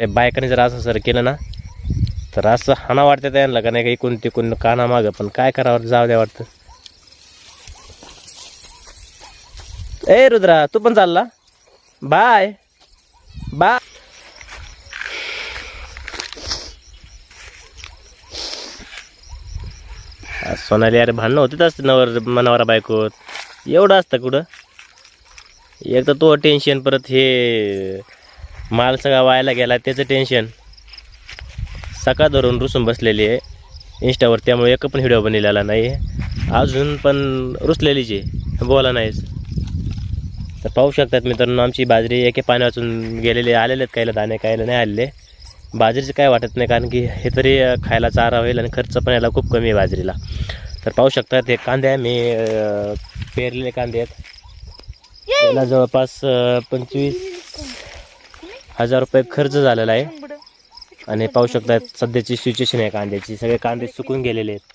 ते बायकाने जर असं सर केलं ना तर असं हाना वाटतं त्यांना का नाही काही कोणते कोण काना मागं पण काय करावं जाऊ द्या वाटतं. ए रुद्रा तू पण चालला? बाय. बाय. सोनाली अरे भांडणं होतीच असते नवर मनावरा बायकोत. एवढं असतं कुठं? एक तर तो टेन्शन परत हे माल सगळा वायाला गेला त्याचं टेन्शन सकाळ धरून रुसून बसलेली आहे. इंस्टावर त्यामुळे एक पण व्हिडिओ बनलेला नाही अजून पण रुसलेलीच आहे. बोला नाहीच. तर पाहू शकतात मित्रांनो आमची बाजरी एके पाणी वाचून गेलेले आलेले आहेत कायला दाणे कायला नाही आलेले. बाजरीचं काय वाटत नाही कारण की हे तरी खायला चारा होईल आणि खर्च पण याला खूप कमी आहे बाजरीला. तर पाहू शकतात हे कांदे आहे. मी पेरलेले कांदे आहेत. त्याला जवळपास पंचवीस हजार रुपये खर्च झालेला आहे. आणि पाहू शकतात सध्याची सिच्युएशन आहे कांद्याची. सगळे कांदे सुकून गेलेले आहेत.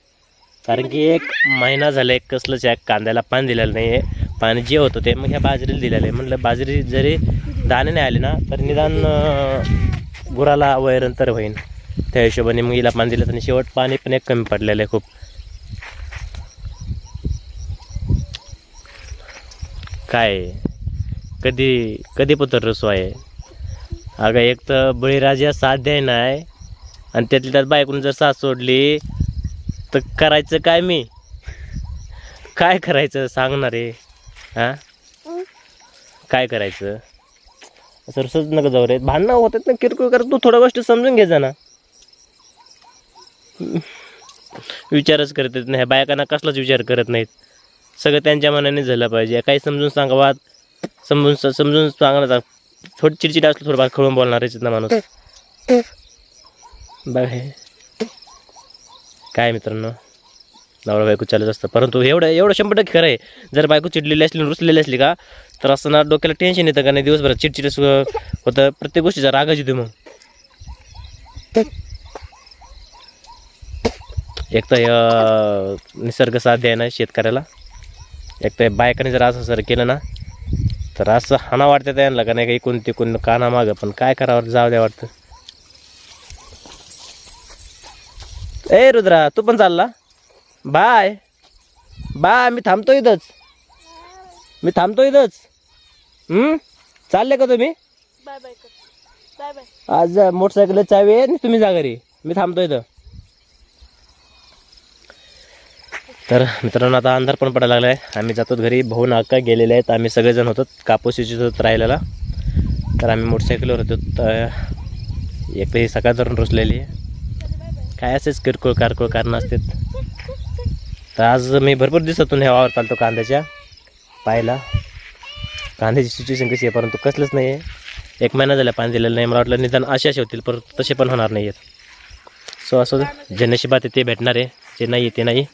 कारण की एक महिना झाला एक कसलंच या कांद्याला पाणी दिलेलं नाही आहे पाणी जे होतं ते मग ह्या बाजरीला दिलेलं आहे. म्हटलं बाजरी जरी दाणे नाही आले ना तर निदान गुराला वैरण तर होईन. त्या हिशोबाने मग हिला पाणी दिलं आणि शेवट पाणी पण एक कमी पडलेलं आहे खूप. काय? कधी कधी पत्र रसू आहे? अगं एक तर बळीराजा साथ द्याय नाही आणि त्यातली त्यात बायकून जर साथ सोडली तर करायचं काय मी? काय करायचं सांगणार आहे? हां? काय करायचं? सर रसच नका जाऊ रे. भांडणं होतात ना किरकोळ करत तू थोड्या गोष्टी समजून घे जा ना विचारच करत येत नाही. बायकांना कसलाच विचार करत नाहीत. सगळं त्यांच्या मनाने झालं पाहिजे. काही समजून सांगावात. समजून समजून सांगणार थोडी चिडचिड असलं थोडं फार खळून बोलणार ना माणूस. बघ हे. काय मित्रांनो? नवरा बायको चालत असतं. परंतु एवढं एवढं शंभर टक्के खरं आहे. जर बायको चिडलेली असली रुसलेली असली का तर असं ना डोक्याला टेन्शन येतं का नाही? दिवसभरात चिडचिड होतं. प्रत्येक गोष्टीचा रागच येतो मग. एक तर निसर्ग साध्य आहे ना शेतकऱ्याला. एक तर बायकाने जर असं सर केलं ना तर असं हाना वाटतं त्यांना का नाही काही कोणते कोण काना मागं पण काय करावं जाऊ द्या वाटतं. ए रुद्रा तू पण चालला? बाय. बाय मी थांबतो इथंच. मी थांबतो इथंच. हम्म? चालले का तुम्ही? बाय बाय कर. Bye bye. आज मोटरसायकल चावी आहे तुम्ही जा घरी. मी थांबतो इथं. तर मित्रांनो आता अंधार पण पडायला लागला आहे आम्ही जातो घरी. भाऊ नाका गेलेले आहेत. आम्ही सगळेजण होतो. कापूस इच्छित होत राहिलेला. तर आम्ही मोटरसायकलवर होतो. तर एक तर ही सकाळ धरून रुसलेली आहे. काय असेच किरकोळ कारकोळ कारणं असतात. तर आज मी भरपूर दिवसातून ह्या वावर चालतो कांद्याच्या पायला कांद्याची सिच्युएशन कशी आहे? परंतु कसलंच नाही आहे एक महिना झाला पाणी दिलेलं नाही. मला वाटलं निदान असे असे होतील परंतु तसे पण होणार नाही आहेत सो असं जे नशिबात आहे ते भेटणार आहे. जे नाही आहे ते नाही.